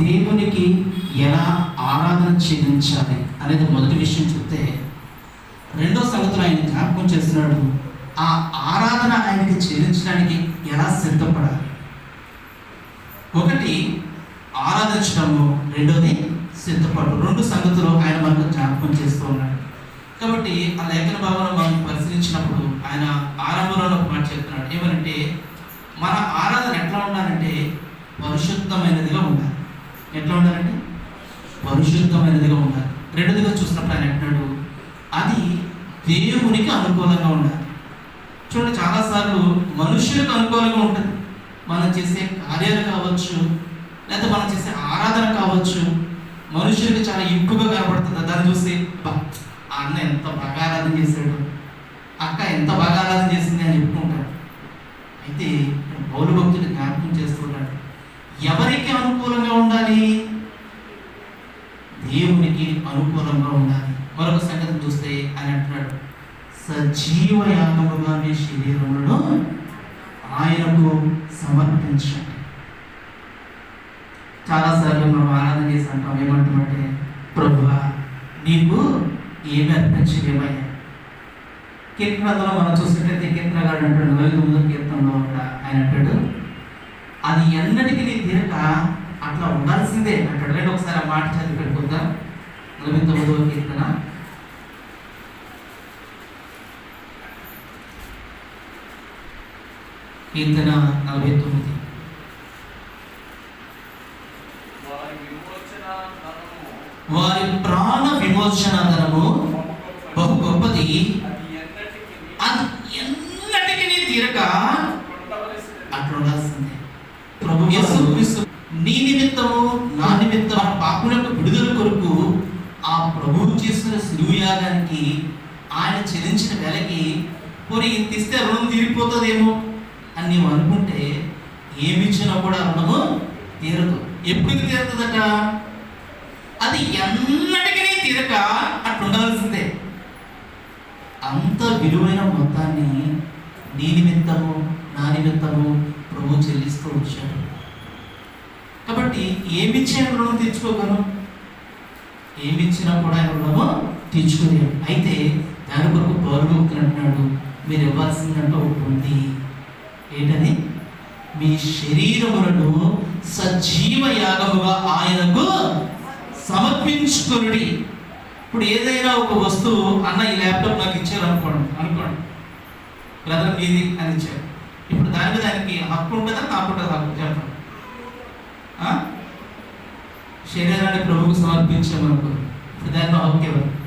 దేవునికి ఎలా ఆరాధన చెల్లించాలి అనేది మొదటి విషయం చెప్తే రెండో సంగతులు ఆయన జ్ఞాపకం చేస్తున్నాడు. ఆ ఆరాధన ఆయనకి చెల్లించడానికి ఎలా సిద్ధపడాలి? ఒకటి ఆరాధించడము. రెండోది సిద్ధపడు రెండు సంగతులు ఆయన మనకు జ్ఞాపకం చేస్తూ ఉన్నాడు. కాబట్టి ఆ లేఖన భావన మనం పరిశీలించినప్పుడు ఆయన ఆరంభంలో ఒక మాట చెప్తున్నాడు. ఏమనంటే మన ఆరాధన ఎట్లా ఉండాలంటే పరిశుద్ధమైనదిగా ఉండాలి. ఎట్లా ఉండాలంటే పరిశుద్ధమైనదిగా ఉండాలి. రెండోదిగా చూసినప్పుడు ఆయన అంటున్నాడు అది దేవునికి అనుకూలంగా ఉండాలి. చూడండి చాలాసార్లు మనుషులకు అనుకూలంగా ఉంటుంది. మనం చేసే కార్యాలు కావచ్చు లేకపోతే మనం చేసే ఆరాధన కావచ్చు మనుషులకు చాలా ఇంపుగా కనపడుతుంది దాన్ని చూసి "అబ్బా, అన్న ఎంత బాగా ఆరాధన చేశాడు అక్క ఎంత బాగా ఆరాధన చేసింది అని చెప్పుకుంటాడు. అయితే పౌరు భక్తులు జ్ఞాపకం చేస్తున్నాడు ఎవరికి అనుకూలంగా ఉండాలి? దేవునికి అనుకూలంగా ఉండాలి. మరొక సంగతి చూస్తే ఆయన అంటున్నాడు సజీవయాగముగా మీ శరీరములను ఆయనకు సమర్పించండి. చాలాసార్లు మనం ఆరాధన చేసి అంటాం ఏమంటామంటే ప్రభువా నీకు ఏమి అర్పించలేమయ్యా? కీర్తనలో మనం చూసినట్లయితే కీర్తనగాడు అంటాడు నలభై తొమ్మిదో కీర్తనలో కూడా ఆయన అంటాడు అది ఎన్నటికీ నీ తీరక అట్లా ఉండాల్సిందే. అంటాడు రెండు ఒకసారి ఆ మాట చదివి పెట్టుకుందాం. నలభై తొమ్మిదవ కీర్తన. కీర్తన నలభై తొమ్మిది. వారి ప్రాణ విమోచన ధనము బహు గొప్పది అది ఎన్నటికీ అది ఎన్నటికీ నీ తీరక కొట్టవలసినది. అట్లా ఉండాల్సిందే ప్రభు యేసుక్రీస్తు నీ నిమిత్తము నా నిమిత్తం మన పాపులకు విడుదల కొరకు ఆ ప్రభువు చేసిన సిలువు యాగానికి ఆయన చెల్లించిన వెలకి పోనీ ఇంత ఇస్తే రుణం తీరిపోతుందేమో అని నీవు అనుకుంటే ఏమి ఇచ్చినా కూడా రుణము తీరదు. ఎప్పుడు తీరుతుందట? అది ఎన్నటికీ తీరక అట్లా ఉండవలసిందే. అంత విలువైన మొత్తాన్ని నీ నిమిత్తము నా నిమిత్తము ప్రభు చెల్లిస్తూ వచ్చాడు కాబట్టి ఏమిచ్చి రుణం తీర్చుకోగలను? ఏమిచ్చినా కూడా ఆయన రుణము తీర్చుకోలేము అయితే దాని కొరకు పౌరుభక్తులు అంటున్నాడు మీరు ఇవ్వాల్సిందంటే ఒకటి ఉంది. ఏంటది? మీ శరీరములను సజీవ యాగముగా ఆయనకు సమర్పించుకునుడి. ఇప్పుడు ఏదైనా ఒక వస్తువు అన్న ఈ ల్యాప్టాప్ నాకు ఇచ్చారు అనుకోండి. అనుకోండి బ్రదర్ మీది అని ఇచ్చారు. ఇప్పుడు దాని మీద ఆయనకి హక్కు ఉంటుందా నాకు హక్కు? చెప్పండి. శరీరాన్ని ప్రభువుకు సమర్పించామనుకో ఇప్పుడు దానిలో హక్కు ఎవరు?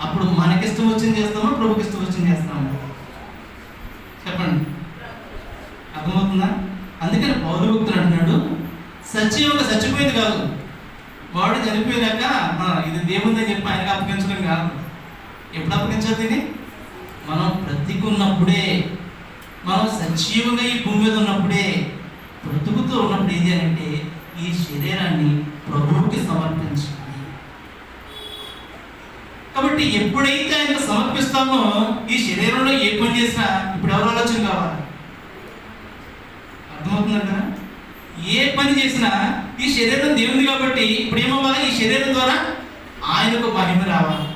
అప్పుడు మనకిష్టం వచ్చింది చేస్తామా? ప్రభుకి ఇష్టం వచ్చింది చేస్తామా? చెప్పండి. అర్థమవుతుందా? అందుకని పౌరభక్తులు అంటున్నాడు సత్యంగా చచ్చిపోయింది కాదు. వాడు చనిపోయినాక ఇది దేవుందని చెప్పి ఆయనకి అప్పగించడం కాదు. ఎప్పుడు అప్పగించాలి దీన్ని? మనం బ్రతికున్నప్పుడే మనం సజీవంగా ఈ భూమి మీద ఉన్నప్పుడే బ్రతుకుతూ ఉన్నప్పుడు ఏది అంటే ఈ శరీరాన్ని ప్రభువుకి సమర్పించాలి. కాబట్టి ఎప్పుడైతే ఆయన సమర్పిస్తామో ఈ శరీరంలో ఏ పని చేసినా ఇప్పుడు ఎవరు ఆలోచన కావాలి? అర్థమవుతుందంటారా? ఏ పని చేసినా ఈ శరీరం దేవుంది కాబట్టి ఇప్పుడు ఏమవ్వాలి? ఈ శరీరం ద్వారా ఆయనకు మహిమ రావాలి.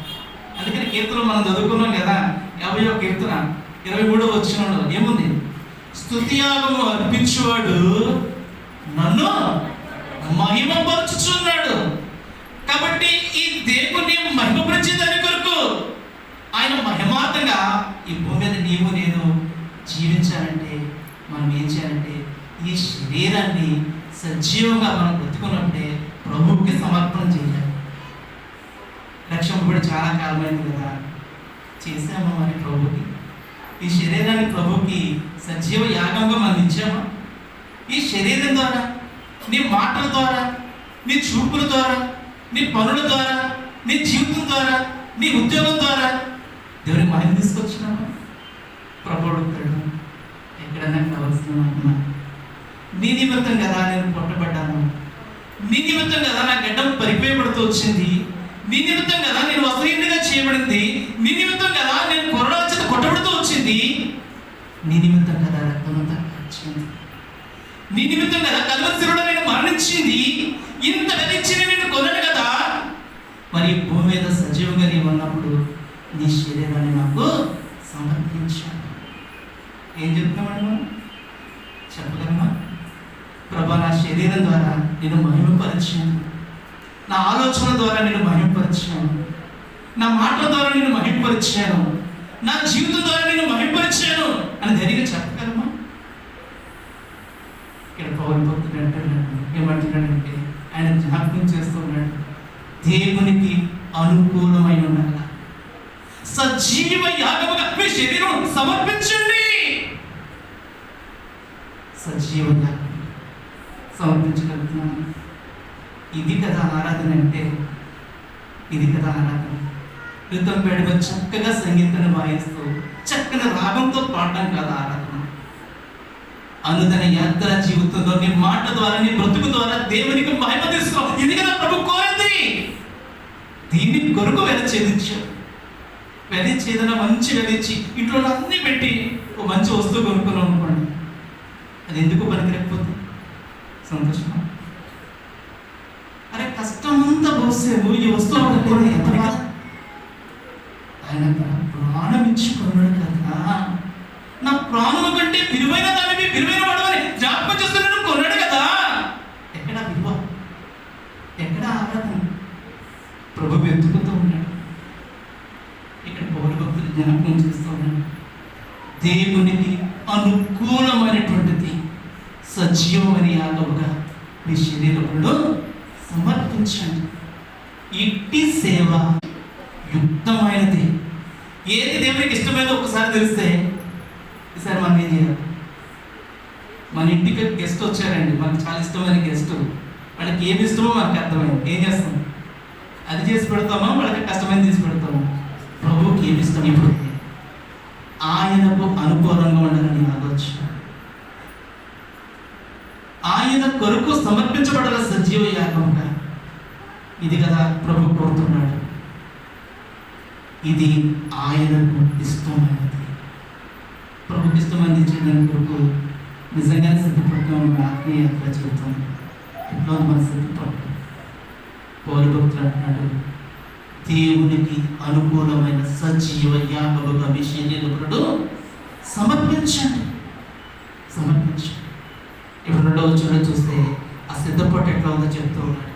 అందుకని కీర్తన మనం చదువుకున్నాం కదా యాభై ఒక కీర్తన ఇరవై మూడో వచ్చిన ఏముంది? స్థుతియాగము అర్పించువాడు నన్ను మహిమపరుచుచున్నాడు. కాబట్టి ఈ దేవుని మహిమపరిచేదాని కొరకు ఆయన మహిమార్థంగా ఈ భూమి మీద నీవు నేను జీవించాలంటే మనం ఏం చేయాలంటే ఈ శరీరాన్ని సజీవంగా మనం బ్రతుకున్నప్పుడే ప్రభువుకి సమర్పణ చేయాలి. రక్షణ చాలా కాలమైంది కదా. చేసామా మరి ప్రభుకి ఈ శరీరాన్ని ప్రభుకి సజీవ యాగంగా మనం ఇచ్చామా? ఈ శరీరం ద్వారా నీ మాటల ద్వారా నీ చూపుల ద్వారా నీ పనుల ద్వారా నీ జీవితం ద్వారా నీ ఉద్యోగం ద్వారా. దేవుని మహిమ తీసుకొచ్చినావా? ప్రభుడు ఎక్కడన్నా కావాల్సిన నీ నిమిత్తం కదా నేను పొట్టబడ్డాను నీ నిమిత్తం కదా నా గడ్డం పరిపేయబడుతూ వచ్చింది. నీ నిమిత్తం కదా నేను వసతిగా చేయబడింది. నీ నిమిత్తం కదా నేను కొరడా చేత కొట్టబడుతూ వచ్చింది. నీ నిమిత్తం కదా రక్తమంతా వచ్చింది నీ నిమిత్తం కదా కలువసిరుడు నేను మరణించింది. ఇంత వెలిచ్చిన నేను మరి భూమి మీద సజీవంగా నీవు ఉన్నప్పుడు నీ శరీరాన్ని నాకు సమర్పించాను ఏం చెప్తున్నామండి మనం చెప్పగలమా ప్రభా నా శరీరం ద్వారా నేను మహిమపరిచాను. నా ఆలోచన ద్వారా నేను మహిమపరిచాను. నా మాటల ద్వారా నేను మహిమపరిచాను. నా జీవితం ద్వారా నేను మహిమపరిచాను అని ధైర్యంగా చెప్పగలమా ఇక్కడ పవన్ భక్తుడు అంటున్నాడు ఏమంటున్నాడు ఆయన జ్ఞాపకం చేస్తున్నాడు దేవునికి అనుకూలమైన ఉండాలి సజీవ యాగముగా మీ శరీరం సమర్పించండి సజీవ యాగం సమర్పించగలుగుతున్నాను ఇది కదా ఆరాధన అంటే ఇది కదా ఆరాధన యుద్ధం పేడగా చక్కగా సంగీతాన్ని వాయిస్తూ చక్కని రాగంతో పాడడం కాదు ఆరాధన అనుదన యాత్ర జీవితంలో నీ మాట ద్వారా నీ బ్రతుకు ద్వారా దేవునికి మహిమ తీసుకో ఇది కదా ప్రభు కోరింది. దీన్ని కొరకు వెలచేదించాడు వెలిచి ఏదైనా మంచి వెలిచి ఇంట్లో అన్ని పెట్టి ఒక మంచి వస్తువు కొనుక్కున్నాం అనుకోండి. అది ఎందుకు పనికిరకపోతే? సంతోషమా? కష్టమంతా కష్టం అంతా ఈ వస్తువు ఎంత ఆయన తన ప్రాణం ఇచ్చుకున్నాడు కదా. నా ప్రాణం కంటే విలువైన దానివి విలువైన వాడవని జ్ఞాపకం చేస్తున్నాడు కొన్నాడు కదా. ఎక్కడ విలువ? ఎక్కడ ఆరాధన ప్రభు వెతుకుతూ ఉన్నాడు. ఇక్కడ పౌర భక్తులు జ్ఞాపకం చేస్తూ ఉన్నాడు. దేవునికి అనుకూలమైనటువంటిది సజీవమని యాగముగా మీ శరీరంలో గమనించండి ఇట్టి సేవ యుక్తమైనది. ఏది దేవునికి ఇష్టమైనదో ఒకసారి తెలిస్తే ఈసారి మనం ఏం చేయాలి? మన ఇంటికి గెస్ట్ వచ్చారండి. మనకు చాలా ఇష్టమైన గెస్ట్ వాళ్ళకి ఏమి ఇష్టమో మనకు అర్థమైంది. ఏం చేస్తాం? అది చేసి పెడతామా? వాళ్ళకి కష్టమైనది చేసి పెడతామా? ప్రభువుకి ఏమి ఇష్టం ఇప్పుడు? ఆయనకు అనుకూలంగా ఉండాలని ఆలోచన. ఆయన కొరకు సమర్పించబడాల సజీవ యాగంగా ఇది కదా ప్రభు కోరుతున్నాడు. ఇది ఆయనకు ఇష్టమైనది. ప్రభుకి ఇష్టమైనది చేయడానికి కొరకు నిజంగానే సిద్ధపడతాం ఆత్మీయ చెబుతాం ఇంట్లో మన సిద్ధపడతాం పౌరు భక్తులు అంటున్నాడు దేవునికి అనుకూలమైన సజీవ యాగముగా మీ శరీరములను సమర్పించండి. సమర్పించండి. ఇప్పుడు రెండవ చూడ చూస్తే ఆ సిద్ధపాటు ఎట్లా ఉందో చెప్తూ ఉన్నాడు.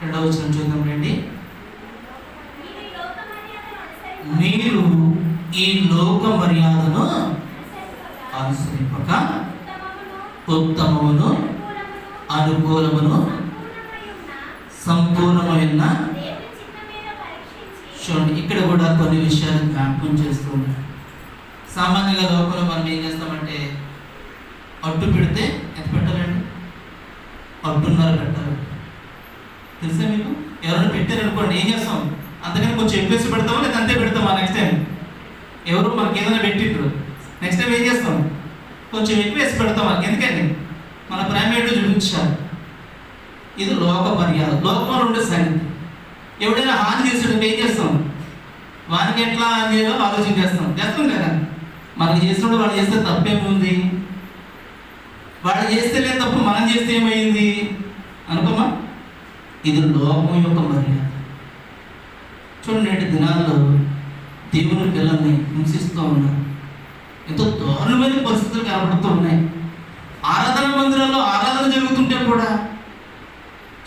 రెండవ వచనం చూద్దాం రండి. మీరు ఈ లోక మర్యాదను అనుసరింపక ఉత్తమమును అనుకూలమును సంపూర్ణమైన చూడండి ఇక్కడ కూడా కొన్ని విషయాలు జ్ఞాపకం చేస్తూ ఉన్నాడు సామాన్యంగా లోకంలో మనం ఏం చేస్తామంటే అడ్డు పెడితే ఎంత పెట్టాలండి? అడ్డున్నర పెట్టాలి తెలుసా మీకు? ఎవరైనా పెట్టారనుకోండి ఏం చేస్తాం? అంతకని కొంచెం ఎక్కువేసి పెడతామా లేదా అంతే పెడతామా నెక్స్ట్ టైం ఎవరు మనకి ఏదైనా పెట్టిండ్రు. నెక్స్ట్ టైం ఏం చేస్తాం? కొంచెం ఎక్కువ వేసి పెడతామా ఎందుకండి? మన ప్రైమేట్ చూపించాలి ఇది లోక మర్యాద. లోకంలో ఉండే సంగతి. ఎవడైనా హాని చేసాడు ఏం చేస్తాం? వానికి ఎట్లా హాని చేయాలో ఆలోచన చేస్తాం. చేస్తాం కదా. మనకి చేసినప్పుడు వాళ్ళు చేస్తే తప్పేముంది? వాళ్ళు చేస్తే లేదు తప్పు మనం చేస్తే ఏమైంది? అనుకోమా? ఇది లోకం యొక్క మర్యాద చూడండి నేటి దినాల్లో దేవుని పిల్లల్ని హింసిస్తూ ఉన్నారు. ఎంతో దారుణమైన పరిస్థితులు కనబడుతూ ఉన్నాయి. ఆరాధన మందిరాల్లో ఆరాధన జరుగుతుంటే కూడా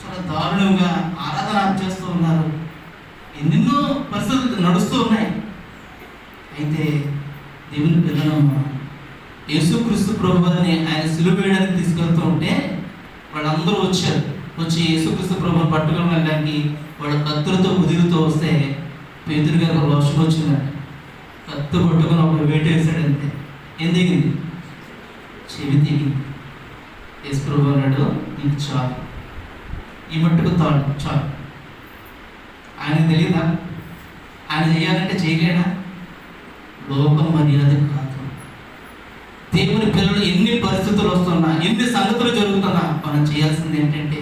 చాలా దారుణంగా ఆరాధన చేస్తూ ఉన్నారు. ఎన్నెన్నో పరిస్థితులు నడుస్తూ ఉన్నాయి. అయితే దేవుని పిల్లలు యేసుక్రీస్తు ప్రభుని ఆయన సిలువేయడానికి తీసుకెళ్తూ ఉంటే వాళ్ళందరూ వచ్చారు. వచ్చి యేసుక్రీస్తు ప్రభుని పట్టుకొని వెళ్ళడానికి వాళ్ళ కత్తులతో కుదిరితో వస్తే పేదరు గారు రోషం వచ్చిందండి. కత్తు పట్టుకొని ఒక వేట వేసాడు అంతే ఏం దిగింది చెవి దిగింది యేసు ప్రభు అన్నాడు నీకు చాలు. ఈ మట్టుకు తాడు చాలు. ఆయన తెలియదా ఆయన చేయాలంటే చేయలేడా? లోకం మర్యాద కాదు. దేవుని పిల్లలు ఎన్ని పరిస్థితులు వస్తున్నా ఎన్ని సంగతులు జరుగుతున్నా మనం చేయాల్సింది ఏంటంటే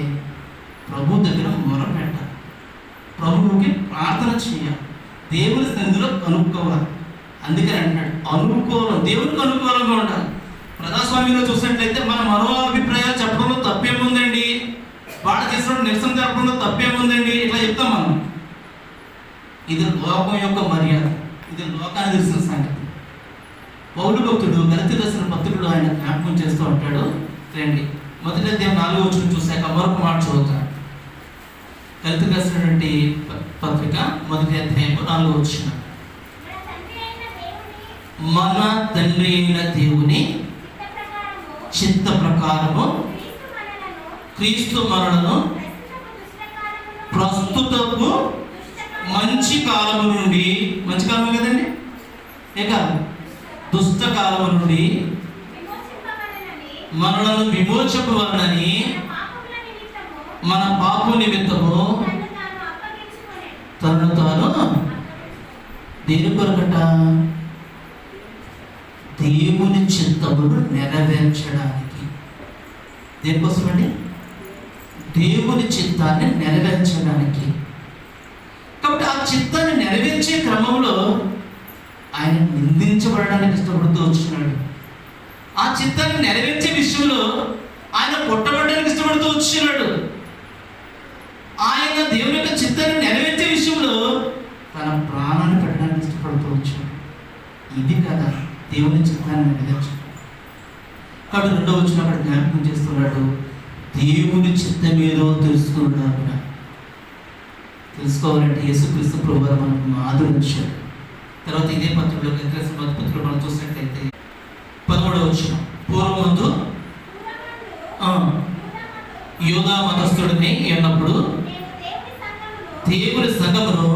ప్రభు దగ్గర మొర పెట్టాలి ప్రభువుకి ప్రార్థన చేయాలి. దేవుని సన్నిధిలో కనుక్కోవాలి. అందుకని అంటాడు అనుకూలం దేవునికి అనుకూలంగా ఉండాలి. ప్రజాస్వామ్యంలో చూసినట్లయితే మన మరో అభిప్రాయాలు చెప్పడంలో తప్పేముందండి? వాడు చేసిన నిరసన జరపడంలో తప్పేముందండి? ఇట్లా చెప్తాం మనం. ఇది లోకం యొక్క మర్యాద. ఇది లోకాన్ని తెలిసిన సంగతి. పౌరు భక్తుడు గలిత దర్శన భక్తుడు ఆయన జ్ఞాపకం చేస్తూ ఉంటాడు. రండి. మొదటి అధ్యాయం నాలుగో వచ్చిన చూశాక మరొక మాట చదువుతాను. గలిత రాసినటువంటి పత్రిక మొదటి అధ్యాయం నాలుగో వచ్చిన మన తండ్రి అయిన దేవుని చిత్త ప్రకారము క్రీస్తు మనలను ప్రస్తుతపు మంచి కాలము నుండి మంచి కాలం కదండి? ఏ కాలం దుష్ట కాలము నుండి మనలను విమోచపవలనని మన పాపు నిమిత్తము తన్ను తాను తనను తాను దేని కొరకట? దేవుని చిత్తమును నెరవేర్చడానికి. దేనికోసమండి? దేవుని చిత్తాన్ని నెరవేర్చడానికి. కాబట్టి ఆ చిత్తాన్ని నెరవేర్చే క్రమంలో ఆయన నిందించబడడానికి ఇష్టపడుతూ వచ్చినాడు. ఆ చిత్తాన్ని నెరవేర్చే విషయంలో ఆయన కొట్టబడడానికి ఇష్టపడుతూ వచ్చినాడు. ఆయన దేవుని యొక్క చిత్తాన్ని నెరవేర్చే విషయంలో తన ప్రాణాన్ని పెట్టడానికి ఇష్టపడుతూ వచ్చాడు. ఇది కదా దేవుని చిత్తాన్ని నెరవేర్చడం. కాబట్టి రెండో వచ్చిన అక్కడ జ్ఞాపకం చేస్తున్నాడు. దేవుని చిత్తం ఏదో తెలుసుకున్నాడు తెలుసుకోవాలంటే యేసుక్రీస్తు ప్రభు మనకు ఆదరించాడు. తర్వాత ఇదే పత్రుడు పత్రుడు మనం చూసినట్లయితే పదమూడవ వచ్చిన పూర్వమందు యోగా మతస్థుడిని అన్నప్పుడు దేవుని సంఘమును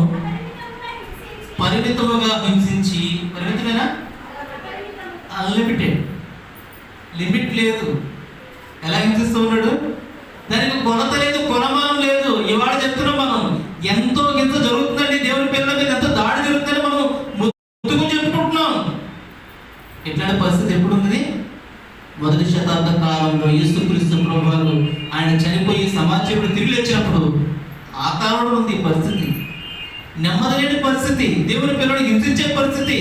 పరిమితముగా హింసించి, పరిమితముగా పరిమితమేనా? అన్లిమిటెడ్ లిమిట్ లేదు. ఎలా హింసిస్తూ ఉన్నాడు? దానికి కొలత లేదు కొనమానం లేదు ఇవాళ చెప్తున్నాం మనం ఎంతో హింస జరుగుతుందండి దేవుని పిల్లల మీద ఎంతో దాడి జరుగుతుందని మనం ముద్దుకు చెప్పుకుంటున్నాం ఇట్లాంటి పరిస్థితి ఎప్పుడు ఉంది మొదటి శతాబ్ద కాలంలో యేసుక్రీస్తు ప్రభు వారు ఆయన చనిపోయి సమాజంలో తిరిగి వచ్చినప్పుడు వాతావరణం ఉంది ఈ పరిస్థితి. నెమ్మది లేని పరిస్థితి. దేవుని పిల్లలు హింసించే పరిస్థితి.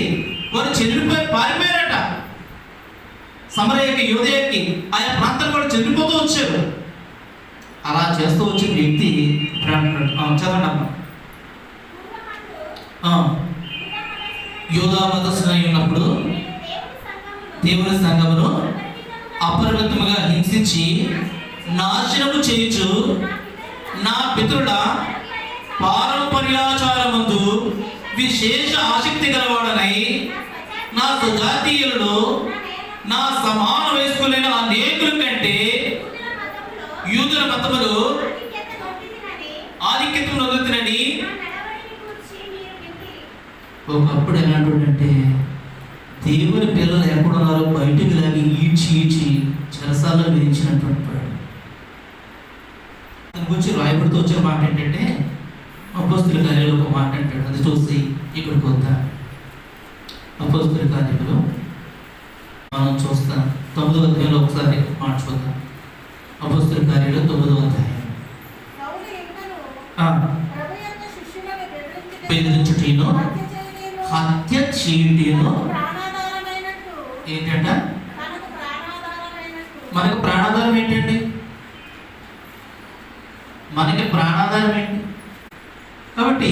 వారు చెల్లిపోయి పారిపోయారట. సమరయ్యకి యోదయకి ఆయా ప్రాంతం కూడా చెల్లిపోతూ వచ్చారు. అలా చేస్తూ వచ్చిన వ్యక్తి ఆ, చదవండి అమ్మా. పూర్వమందు యోధా ఉన్నప్పుడు దేవుని సంఘమును అపరిమితముగా హింసించి నాశనము చేయుచు నా పితరుల పారంపర్యాచారమందు విశేష ఆసక్తి గలవాడనై నా సుజాతీయులను నా సమాన వయస్కులైన అనేకుల కంటే యూదుల మతములు ఆధిక్యత నొందుతున్నని ఒకప్పుడు ఎలాంటి దేవుని పిల్లలు ఎక్కడున్నారో బయటకు లాగి ఈడ్చి ఈడ్చి చెరసాల్లో విధించినటువంటి రాయబడుతూ వచ్చిన మాట ఏంటంటే అపోస్తుల కార్యాలు ఒక మాట అంటాడు. అది చూసి ఇక్కడికి వద్దా? అపోస్తుల కార్యాలు మనం చూస్తాం. తొమ్మిదవ అధ్యాయంలో ఒకసారి మాట చూద్దాం అపోస్తుల కార్యాలు తొమ్మిదవ అధ్యాయం. బెదిరించుటను హత్య చేయుటను ఏంటంట? మనకి ప్రాణాధారం ఏంటండి మనకి ప్రాణాధారం ఏంటి కాబట్టి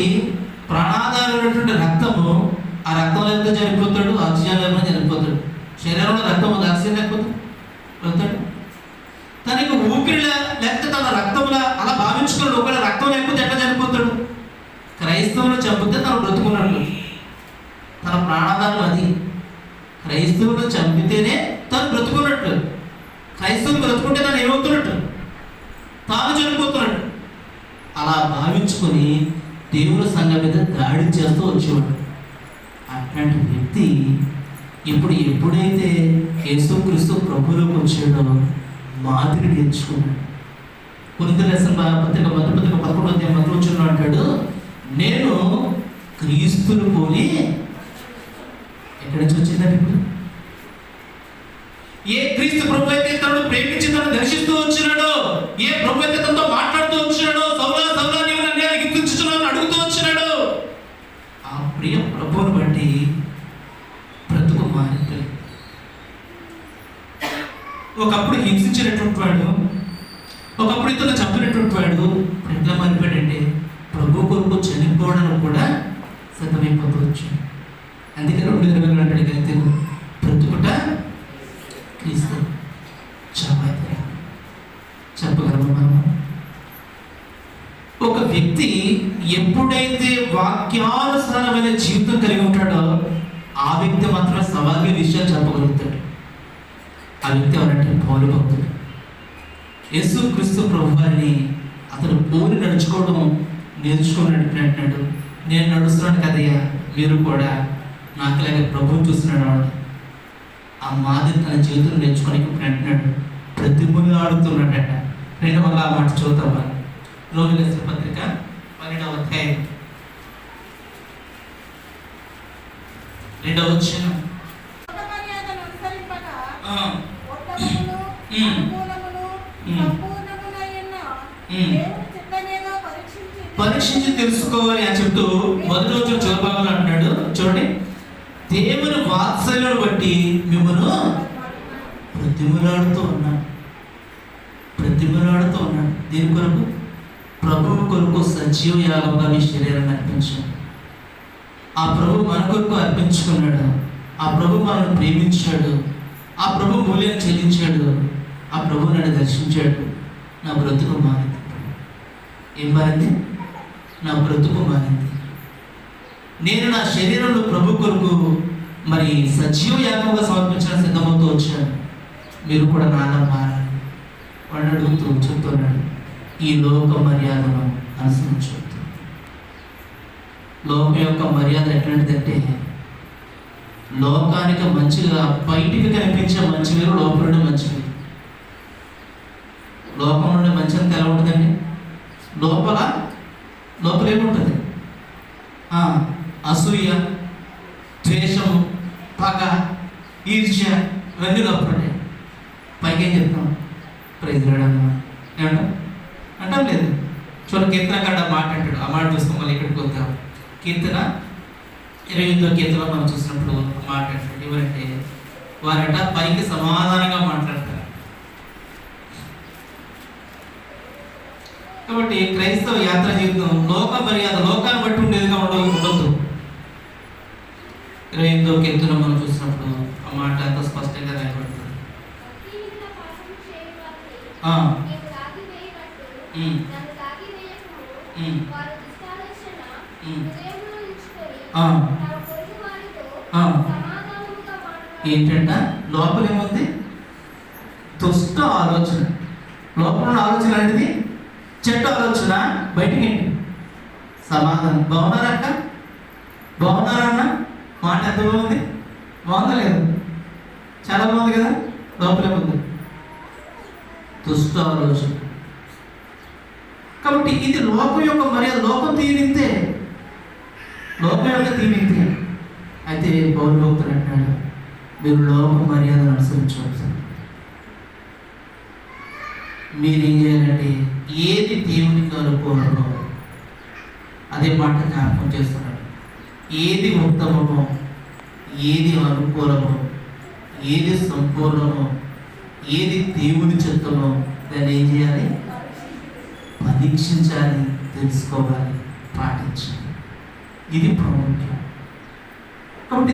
ప్రాణాధారమైనటువంటి రక్తము ఆ రక్తం లేకపోతే చనిపోతాడు ఆక్సిజన్ లేకపోతే చనిపోతాడు శరీరంలో రక్తం ఆక్సిజన్ లేకపోతే వెళ్తాడు. తనకి ఊపిరిలా లేకపోతే తన రక్తంలా అలా భావించుకున్నాడు. ఒకవేళ రక్తం లేకపోతే ఎట్లా చనిపోతాడు క్రైస్తవులు చంపితే తను బ్రతుకున్నాడు. తన ప్రాణాధారం అది. క్రైస్తవులు చంపితేనే తను బ్రతుకున్నట్టు. క్రైస్తవులు బ్రతుకుంటే తను ఏమవుతున్నట్టు? తాను చనిపోతున్నట్టు అలా భావించుకొని దేవుని సంఘం మీద దాడి చేస్తూ వచ్చేవాడు. అట్లాంటి వ్యక్తి ఇప్పుడు ఎప్పుడైతే యేసుక్రీస్తు ప్రభులోకి వచ్చాడో మాదిరి నేర్చుకున్నాడు. కొరింథీ రాసిన పత్రిక మొదటి పత్రిక పదకొండు అధ్యాయం మొదలు వచ్చిన అంటాడు నేను క్రీస్తుని పోలి ఎక్కడి నుంచి వచ్చిందండి ఇప్పుడు? ఏ క్రీస్తు ప్రభు అయితే తనను ప్రేమించి తను దర్శిస్తూ వచ్చినాడో ఏ ప్రభు అయితే తనతో మాట్లాడుతూ వచ్చినాడో సౌలా సౌలా నీవు నన్ను ఎలా హింసించుచున్నావు అని అడుగుతూ వచ్చినాడు ఆ ప్రియ ప్రభువుని బట్టి బ్రతుకు మారిపోయింది ఒకప్పుడు ఇతను చంపినటువంటి వాడు ఇప్పుడు ఎట్లా మారిపోయాడంటే ప్రభు కొరకు చనిపోవడానికి కూడా సిద్ధమైపోతూ అందుకే రెండు ఇరవై అంటాడు ప్రతి ప్రతిపుట క్రీస్తు చావైతే చెప్పగలము మనం ఒక వ్యక్తి ఎప్పుడైతే వాక్యానుసారమైన జీవితం కలిగి ఉంటాడో ఆ వ్యక్తి మాత్రమే సమాజ విషయాలు చెప్పగలుగుతాడు. ఆ వ్యక్తి ఎవరంటే పౌరు భక్తుడు. యేసు క్రీస్తు ప్రభు వారిని అతను పోలి నడుచుకోవడం నేర్చుకోవాలని అంటున్నాడు. నేను నడుస్తున్నాను కదయ్యా. మీరు కూడా నాకులాగే ప్రభువు చూస్తున్నాడు. ఆ మాదిరి తన జీవితం నేర్చుకొని ఇప్పుడు అంటున్నాడు ప్రతిభగా ఆడుతున్నాడట. రెండు వల్ల ఆ మాట చూద్దామా రోమిల పత్రిక పన్నెండవ అధ్యాయం. రెండవ వచ్చిన మర్యాదను అనుసరింపక ఆ, ఉత్తమమును, ఉమ్. అనుకూలమును, ఉమ్. సంపూర్ణమునైన ఉమ్. దేవుని చిత్తమేదో పరీక్షించి తెలుసుకోవాలి అని చెప్తూ మొదటి రోజు చివరి అంటున్నాడు. చూడండి. దేవుని వాత్సల్యం బట్టి మిమ్మల్ని ప్రతిమలాడుతూ ఉన్నాడు ప్రతిమలాడుతూ ఉన్నాడు దీని కొరకు? ప్రభు కొరకు సజీవ యాగంగా మీ శరీరాన్ని అర్పించాడు ఆ ప్రభు మన కొరకు అర్పించుకున్నాడు. ఆ ప్రభు మనల్ని ప్రేమించాడు. ఆ ప్రభు మూల్యం చెల్లించాడు. ఆ ప్రభు నన్ను దర్శించాడు. నా బ్రతుకు మారింది. ఏం మారింది? నా బ్రతుకు మారింది. నేను నా శరీరంలో ప్రభు కొరకు మరి సజీవ యాగంగా సమర్పించిన సిద్ధమవుతూ వచ్చాను. మీరు కూడా నాన్న మారాలి. వాడు అడుగుతూ చెప్తున్నాడు ఈ లోక మర్యాదను అనుసరించవద్దు. లోకం యొక్క మర్యాద ఎట్లాంటిదంటే లోకానికి మంచిగా బయటికి కనిపించే మంచి వేరు లోపల నుండి మంచిది లోకం నుండి మంచి అంతా ఎలా ఉంటుందండి లోపల లోపల ఏముంటుంది అసూయ ద్వేషము పగ ఈర్ష్య ఇవన్నీ లోపల ఉంటాయి పైకి ఏం చెప్తాం? ప్రైజ్ రాడమ్మా ఏమంటాం? అంటాం లేదు. చూడ కీర్తన కాడ మాట అంటాడు. ఆ మాట చూస్తాం మళ్ళీ ఇక్కడికి వద్దాం కీర్తన ఇరవై ఎనిమిదో కీర్తన మనం చూసినప్పుడు ఒక మాట అంటాడు. ఎవరంటే వారట పైకి సమాధానంగా మాట్లాడతారు కాబట్టి క్రైస్తవ యాత్ర జీవితం లోక మర్యాద లోకాన్ని బట్టి ఉండేదిగా ఉండ ఉండొద్దు ఇరవై ఎనిమిదో కీర్తన మనం చూసినప్పుడు ఆ మాట అంత స్పష్టంగా రాయబడుతుంది. ఏంటంట? లోపల ఏముంది దుష్ట ఆలోచన. లోపల ఆలోచన అనేది చెడ్డ ఆలోచన? బయటికి సమాధానం. బాగున్నారక్క బాగున్నారన్న మాట ఎంత బాగుంది? బాగుందా లేదు? చాలా బాగుంది కదా? లోపలే ఉంది. దుష్ట ఆలోచన. కాబట్టి ఇది లోకం యొక్క మర్యాద. లోకం తీరింతే లోకం యొక్క తీరింతే అయితే పౌరు భక్తులు అంటాడు మీరు లోక మర్యాదను అనుసరించవచ్చు మీరేం చేయాలంటే ఏది దేవునికి అనుకూలమో అదే మాట జ్ఞాపకం చేస్తున్నాడు. ఏది ఉత్తమమో ఏది అనుకూలమో ఏది సంపూర్ణమో ఏది దేవుని చిత్తమో దాన్ని ఏం చేయాలి? పరీక్షించాలి తెలుసుకోవాలి పాటించాలి. ఇది ప్రాముఖ్యం.